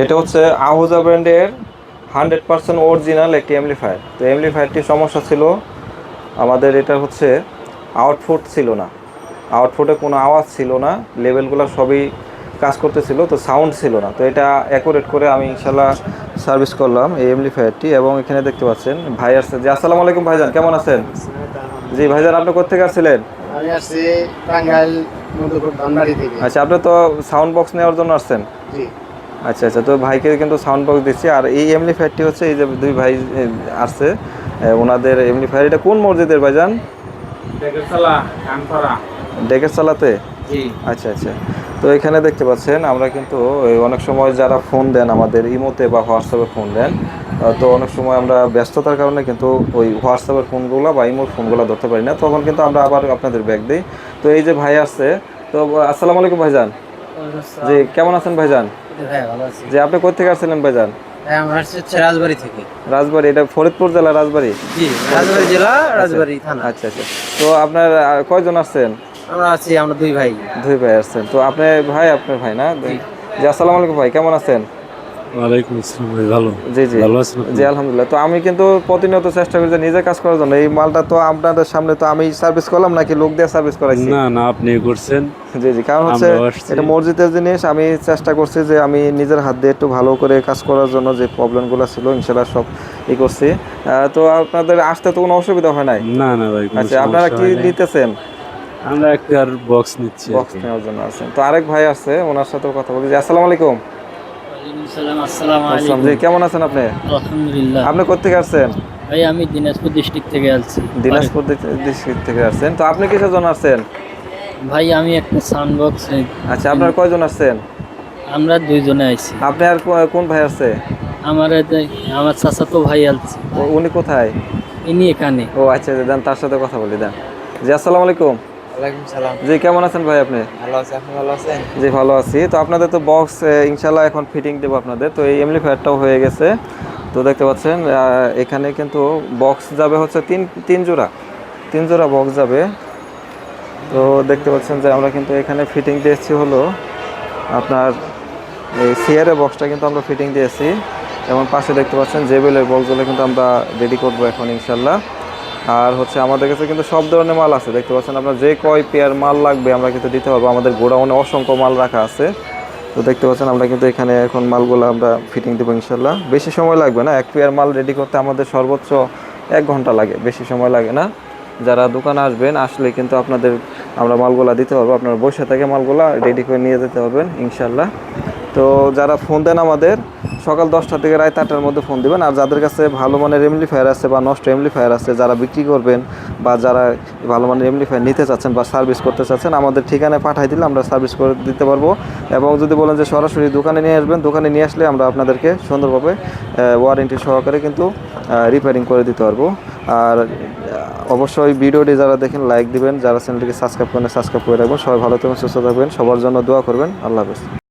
এটা হচ্ছে আহুজা ব্র্যান্ডের হান্ড্রেড পার্সেন্ট অরিজিনাল একটি এমলিফায়ার। তো এমলিফায়ারটি সমস্যা ছিল আমাদের এটা হচ্ছে আউটফুট ছিল না। আউটফুটে কোনো আওয়াজ ছিল না লেভেলগুলো সবই কাজ করতেছিল তো সাউন্ড ছিল না। তো এটা অ্যাকুরেট করে আমি ইনশাল্লাহ সার্ভিস করলাম এই এমলিফায়ারটি এবং এখানে দেখতে পাচ্ছেন ভাই আসছে। জি আসসালামু আলাইকুম ভাইজান কেমন আছেন? জি ভাইজান আপনি কোথেকে আসছিলেন? আমি আসছি টাঙ্গাইল আচ্ছা আপনি তো সাউন্ড বক্স নেওয়ার জন্য আসছেন। জি। আচ্ছা আচ্ছা। তো ভাইকে কিন্তু সাউন্ড বক্স দিচ্ছি। আর এই এমলিফায়ারটি হচ্ছে এই যে দুই ভাই আসছে। ওনাদের এমলিফায়ার এটা কোন মসজিদের ভাইজান ডেকের চালাতে? আচ্ছা আচ্ছা। তো এখানে দেখতে পাচ্ছেন আমরা কিন্তু অনেক সময় যারা ফোন দেন আমাদের ইমোতে বা হোয়াটসঅ্যাপে ফোন দেন তো অনেক সময় আমরা ব্যস্ততার কারণে কিন্তু ওই হোয়াটসঅ্যাপের ফোনগুলো বা ইমোর ফোনগুলো ধরতে পারি না। তখন কিন্তু আমরা আবার আপনাদের ব্যাগ দিই। তো এই যে ভাই আসছে তো আসসালামু আলাইকুম ভাইজান। জি কেমন আছেন ভাইজান? যে আপনি কোথা থেকে আসছিলেন ভাইজান? রাজবাড়ি থেকে। রাজবাড়ি এটা ফরিদপুর জেলা রাজবাড়ি? জি রাজবাড়ি জেলা রাজবাড়ি থানা। আচ্ছা আচ্ছা তো আপনার কয়জন আসছেন? আমরা আছি আমরা দুই ভাই। দুই ভাই আসছেন। তো আপনি ভাই আপনার ভাই না? জি আসসালামু আলাইকুম ভাই কেমন আছেন? ওয়ালাইকুম আসসালাম ভালো? জি জি। ভালো আছেন জি আলহামদুলিল্লাহ। তো আমি কিন্তু প্রতিনিয়ত চেষ্টা করি যে নিজে কাজ করার জন্য। এই মালটা তো আপনাদের সামনে তো আমি সার্ভিস করলাম নাকি লোক দিয়ে সার্ভিস করাইছি? না না আপনি করছেন। জি জি কারণ হচ্ছে এটা মসজিদের জিনিস। আমি চেষ্টা করছি যে আমি নিজের হাত দিয়ে একটু ভালো করে কাজ করার জন্য যে প্রবলেমগুলো ছিল ইনশাল্লাহ সব ই করছি। তো আপনাদের আসতে তো কোনো অসুবিধা হয় নাই? না না ভাই আচ্ছা আপনারা কি নিতেছেন? আমরা একটা বক্স নিচ্ছি বক্স নেওয়ার জন্য আছেন। তো আরেক ভাই আছে ওনার সাথেও কথা বলি আসসালামু আলাইকুম। কেমন আছেন আপনি? আলহামদুলিল্লাহ। আপনি কোথেকে আসছেন? ভাই আমি দিনাজপুর ডিস্ট্রিক্ট থেকে আসছি। দিনাজপুর ডিস্ট্রিক্ট থেকে আসছেন। তো আপনি কিসের জন্য আসছেন? ভাই আমি একটা সাউন্ড বক্স আচ্ছা আপনার কয়জন আসছেন? আমরা দুইজনে আইছি আপনি আর কোন ভাই আছে? আমার আমার চাচাতো ভাই আছে। উনি কোথায়? ইনি এখানে। ও আচ্ছা দেন তার সাথে কথা বলি দেন। জি আসসালামু আলাইকুম। জি কেমন আছেন ভাই আপনি? ভালো আছে আপনি ভালো আছেন? জি ভালো আছি। তো আপনাদের তো বক্স ইনশাল্লাহ এখন ফিটিং দেবো আপনাদের। তো এই এমলিফায়ারটাও হয়ে গেছে। তো দেখতে পাচ্ছেন এখানে কিন্তু বক্স যাবে হচ্ছে তিন তিন জোড়া। তিন জোড়া বক্স যাবে। তো দেখতে পাচ্ছেন যে আমরা কিন্তু এখানে ফিটিং দিয়েছি হলো আপনার এই সিয়ারের বক্সটা কিন্তু আমরা ফিটিং দিয়েছি। এবং পাশে দেখতে পাচ্ছেন জেবেলের বক্সগুলো কিন্তু আমরা রেডি করব এখন ইনশাল্লাহ আর হচ্ছে আমাদের কাছে কিন্তু সব ধরনের মাল আছে, দেখতে পাচ্ছেন আপনার যে কয় পেয়ার মাল লাগবে আমরা কিন্তু দিতে পারব। আমাদের গোডাউনে অসংখ্য মাল রাখা আছে। তো দেখতে পাচ্ছেন আমরা কিন্তু এখানে এখন মালগুলো আমরা ফিটিং দেবো ইনশাল্লাহ বেশি সময় লাগবে না, এক পেয়ার মাল রেডি করতে আমাদের সর্বোচ্চ এক ঘণ্টা লাগে, বেশি সময় লাগে না। যারা দোকানে আসবেন, আসলে কিন্তু আপনাদের আমরা মালগুলা দিতে পারব, আপনারা বসে থেকে মালগুলা রেডি করে নিয়ে যেতে পারবেন ইনশাল্লাহ তো যারা ফোন দেন আমাদের, সকাল দশটা থেকে রাত আটটার মধ্যে ফোন দিবেন। আর যাদের কাছে ভালো মানের এমলিফায়ার আছে বা নষ্ট এমলিফায়ার আছে, যারা বিক্রি করবেন বা যারা ভালো মানের এমলিফায়ার নিতে চাচ্ছেন বা সার্ভিস করতে চাচ্ছেন, আমাদের ঠিকানায় পাঠাই দিলে আমরা সার্ভিস করে দিতে পারব। এবং যদি বলেন যে সরাসরি দোকানে নিয়ে আসবেন, দোকানে নিয়ে আসলে আমরা আপনাদেরকে সুন্দরভাবে ওয়ারেন্টি সহকারে কিন্তু রিপেয়ারিং করে দিতে পারব। আর অবশ্যই ভিডিওটি যারা দেখেন লাইক দিবেন। যারা চ্যানেলটিকে সাবস্ক্রাইব করেন সাবস্ক্রাইব করে রাখবেন। সবাই ভালো থাকবেন, সুস্থ থাকবেন। সবার জন্য দোয়া করবেন। আল্লাহ হাফেজ।